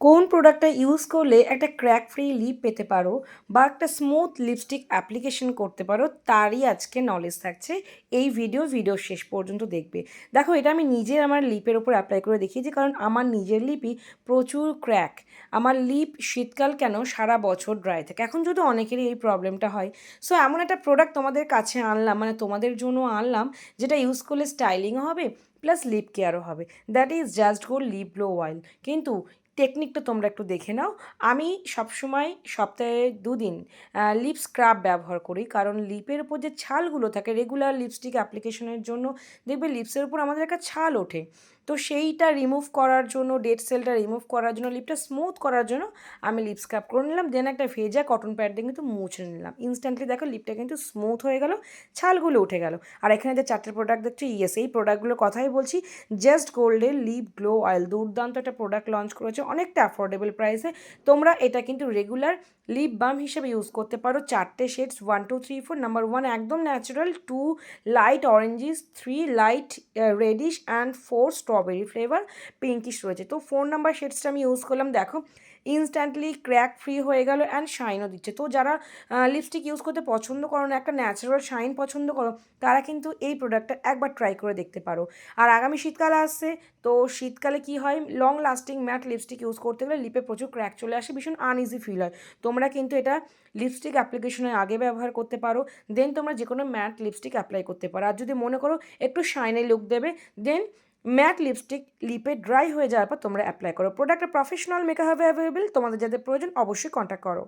কোন প্রোডাক্টটা ইউজ করলে একটা ক্র্যাক ফ্রি লিপ পেতে পারো বা একটা স্মুথ লিপস্টিক অ্যাপ্লিকেশন করতে পারো, তারই আজকে নলেজ থাকছে। এই ভিডিও ভিডিও শেষ পর্যন্ত দেখবে। দেখো, এটা আমি নিজের আমার লিপের ওপর অ্যাপ্লাই করে দেখিয়েছি, কারণ আমার নিজের লিপই প্রচুর ক্র্যাক আমার লিপ শীতকাল কেন? সারা বছর ড্রাই থাকে। এখন যদি অনেকেরই এই প্রবলেমটা হয় সো এমন একটা প্রোডাক্ট তোমাদের কাছে আনলাম মানে তোমাদের জন্য আনলাম, যেটা ইউজ করলে স্টাইলিংও হবে প্লাস লিপ কেয়ারও হবে। That is just go lip glow oil কিন্তু টেকনিকটা তোমরা একটু দেখে নাও। আমি সবসময় সপ্তাহে দুদিন লিপ স্ক্রাব ব্যবহার করি। কারণ লিপের উপর যে ছালগুলো থাকে রেগুলার লিপস্টিক অ্যাপ্লিকেশনের জন্য দেখবে লিপসের উপর আমাদের একটা ছাল ওঠে। তো সেইটা রিমুভ করার জন্য ডেড সেলটা রিমুভ করার জন্য লিপটা স্মুথ করার জন্য আমি লিপ স্ক্রাব করে নিলাম দেন একটা ভেজা কটন প্যাড দিয়ে কিন্তু মুছে নিলাম। ইনস্ট্যান্টলি দেখো লিপটা কিন্তু স্মুথ হয়ে গেল, ছালগুলো উঠে গেল। আর এখানে যে চারটে প্রোডাক্ট দেখছি ইয়েস এই প্রোডাক্টগুলোর কথাই বলছি জাস্ট গোল্ডের লিপ গ্লো অয়েল দুর্দান্ত একটা প্রোডাক্ট লঞ্চ করেছে, অনেকটা অ্যাফোর্ডেবল প্রাইসে তোমরা এটা কিন্তু রেগুলার লিপ বাম হিসেবে ইউজ করতে পারো, চারটে shades one two three four number one একদম natural two light orangish three light reddish and four strawberry flavour pinkish রয়েছে। তো ফোর নাম্বার শেডসটা আমি ইউজ করলাম, দেখো ইনস্ট্যান্টলি ক্র্যাক ফ্রি হয়ে গেল অ্যান্ড শাইনও দিচ্ছে। তো যারা লিপস্টিক ইউজ করতে পছন্দ করো না, একটা ন্যাচারাল শাইন পছন্দ করো, তারা কিন্তু এই প্রোডাক্টটা একবার ট্রাই করে দেখতে পারো। আর আগামী শীতকাল আসছে, তো শীতকালে কি হয়? Long lasting matte lipstick use করতে গেলে লিপে প্রচুর ক্র্যাক চলে আসে, ভীষণ আনইজি ফিল হয়। তোমরা কিন্তু এটা লিপস্টিক অ্যাপ্লিকেশনের আগে ব্যবহার করতে পারো দেন তোমরা যে কোনো ম্যাট লিপস্টিক অ্যাপ্লাই করতে পারো। আর যদি মনে করো একটু শাইনে লুক দেবে দেন ম্যাট লিপস্টিক লিপে ড্রাই হয়ে যাওয়ার পর তোমরা অ্যাপ্লাই করো। প্রোডাক্টটা প্রফেশনাল মেকআপ অ্যাভেলেবেল তোমাদের যাদের প্রয়োজন অবশ্যই কন্ট্যাক্ট করো।